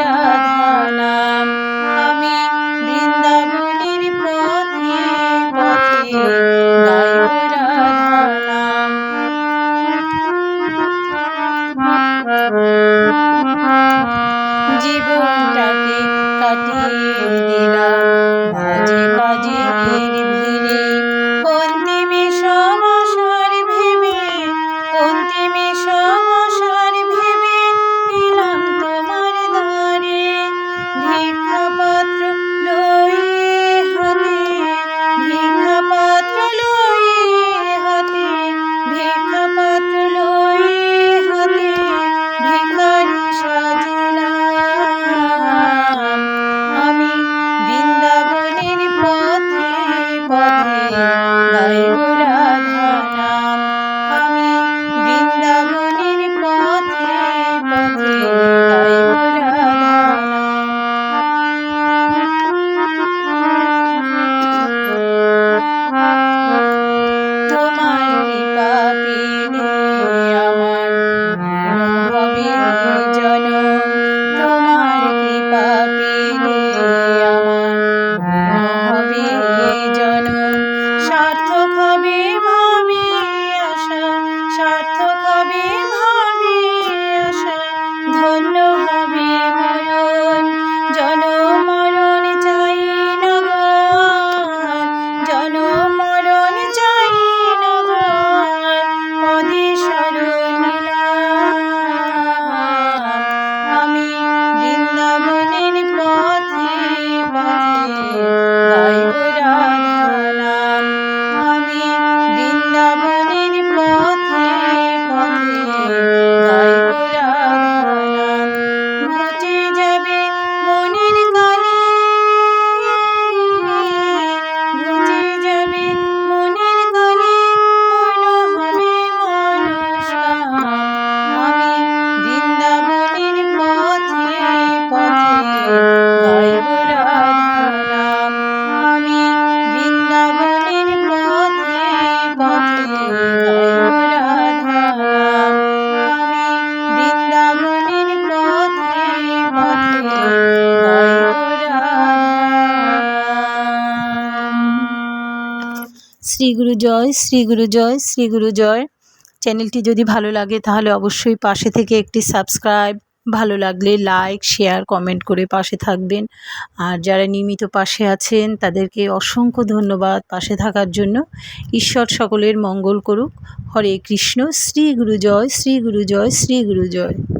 রাধানাম আমি বৃন্দাবনের পথে পথে জীবনটাকে কাটিয়ে mean? শ্রী গুরু জয়, শ্রী গুরু জয়, শ্রী গুরু জয়। চ্যানেলটি যদি ভালো লাগে তাহলে অবশ্যই পাশে থেকে একটি সাবস্ক্রাইব, ভালো লাগলে লাইক, শেয়ার, কমেন্ট করে পাশে থাকবেন। আর যারা নিয়মিত পাশে আছেন, তাদেরকে অসংখ্য ধন্যবাদ পাশে থাকার জন্য। ঈশ্বর সকলের মঙ্গল করুক। হরে কৃষ্ণ, শ্রী গুরু জয়, শ্রী গুরু জয়, শ্রী গুরু জয়।